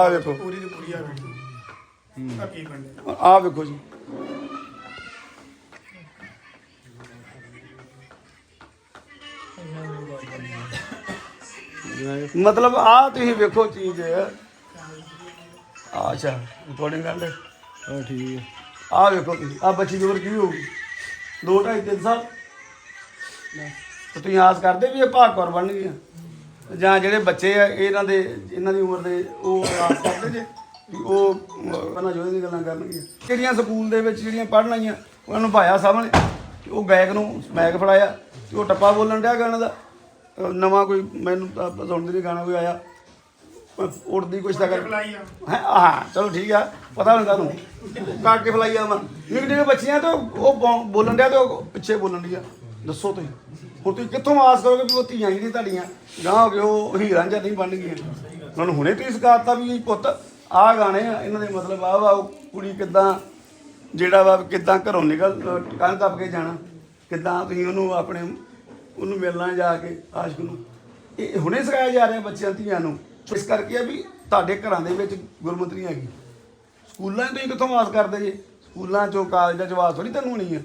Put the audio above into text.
ਆ ਵੇਖੋ। ਪੂਰੀ ਦੀ ਪੂਰੀ ਆ ਵੇਖੋ ਆ ਕੀ ਬੰਦੇ ਆ ਵੇਖੋ ਜੀ। ਮਤਲਬ ਆ ਤੁਸੀਂ ਵੇਖੋ ਚੀਜ਼। ਅੱਛਾ ਰਿਕਾਰਡਿੰਗ ਕਰ ਲੈ ਹਾਂ ਠੀਕ ਹੈ। ਆ ਵੇਖੋ ਤੁਸੀਂ। ਆ ਬੱਚੀ ਦੀ ਉਮਰ ਕੀ ਹੋਊਗੀ 2 2.5 3 ਸਾਲ? ਤੇ ਤੁਸੀਂ ਆਸ ਕਰਦੇ ਵੀ ਇਹ ਭਾਗ ਕੌਰ ਬਣ ਗਈਆਂ ਜਾਂ ਜਿਹੜੇ ਬੱਚੇ ਆ ਇਹਨਾਂ ਦੇ ਇਹਨਾਂ ਦੀ ਉਮਰ ਦੇ ਉਹ ਆਸ ਕਰਦੇ ਜੇ ਵੀ ਉਹ ਪਹਿਲਾਂ ਜੋਦੇ ਦੀ ਗੱਲਾਂ ਕਰਨਗੀਆਂ। ਜਿਹੜੀਆਂ ਸਕੂਲ ਦੇ ਵਿੱਚ ਜਿਹੜੀਆਂ ਪੜ੍ਹਨ ਆਈਆਂ ਉਹਨਾਂ ਨੂੰ ਭਾਇਆ ਸਾਹਮਣੇ। ਉਹ ਗਾਇਕ ਨੂੰ ਮੈਕ ਫੜਾਇਆ ਤੇ ਉਹ ਟੱਪਾ ਬੋਲਣ ਡਿਆ ਗਾਣਾ ਦਾ। ਨਵਾਂ ਕੋਈ ਮੈਨੂੰ ਤਾਂ ਸੁਣਦੇ ਨਹੀਂ ਗਾਣਾ ਕੋਈ ਆਇਆ। ਉੜਦੀ ਕੁਛ ਤਾਂ ਕਰ ਹੈਂ, ਹਾਂ ਚਲੋ ਠੀਕ ਆ ਪਤਾ ਹੁੰਦਾ ਤੁਹਾਨੂੰ। ਕਾਟ ਕੇ ਫਲਾਈ ਆ ਮੈਂ। ਨਿੱਕੇ ਨਿੱਕੇ ਬੱਚੀਆਂ ਤੋਂ ਉਹ ਬੋਲਣ ਡਿਆ ਤੇ ਉਹ ਪਿੱਛੇ ਬੋਲਣ ਡਿਆ। ਦੱਸੋ ਤੁਸੀਂ। ਹੁਣ ਤੁਸੀਂ ਕਿੱਥੋਂ ਆਸ ਕਰੋਗੇ ਵੀ ਉਹ ਧੀਆਂ ਜਿਹੜੀਆਂ ਤੁਹਾਡੀਆਂ? ਗਾਂ ਹੋ ਕੇ ਉਹ ਹੀਰਾਂ ਜਾਂ ਨਹੀਂ ਬਣ ਉਹਨਾਂ ਨੂੰ ਹੁਣੇ ਤੁਸੀਂ ਸਿਖਾਤਾ ਵੀ ਪੁੱਤ, ਆਹ ਗਾਣੇ ਇਹਨਾਂ ਦੇ ਮਤਲਬ ਆ ਵਾ, ਉਹ ਕੁੜੀ ਕਿਦਾਂ, ਜਿਹੜਾ ਵਾ ਕਿਦਾਂ ਘਰੋਂ ਨਿਕਲ ਕੰਨ ਦੱਬ ਕੇ ਜਾਣਾ, ਕਿਦਾਂ ਤੁਸੀਂ ਉਹਨੂੰ ਆਪਣੇ, ਉਹਨੂੰ ਮਿਲਣਾ ਜਾ ਕੇ ਆਸ਼ਕ ਨੂੰ। ਇਹ ਹੁਣੇ ਸਿਖਾਇਆ ਜਾ ਰਿਹਾ ਬੱਚਿਆਂ, ਧੀਆਂ ਨੂੰ। ਇਸ ਕਰਕੇ ਆ ਵੀ ਤੁਹਾਡੇ ਘਰਾਂ ਦੇ ਵਿੱਚ ਗੁਰਮਤਿ ਨਹੀਂ ਹੈਗੀ। ਸਕੂਲਾਂ 'ਚ ਤੁਸੀਂ ਕਿੱਥੋਂ ਆਸ ਕਰਦੇ ਜੇ? ਸਕੂਲਾਂ 'ਚੋਂ, ਕਾਲਜਾਂ 'ਚ ਆਸ ਥੋੜੀ ਤੁਹਾਨੂੰ ਹੋਣੀ ਆ।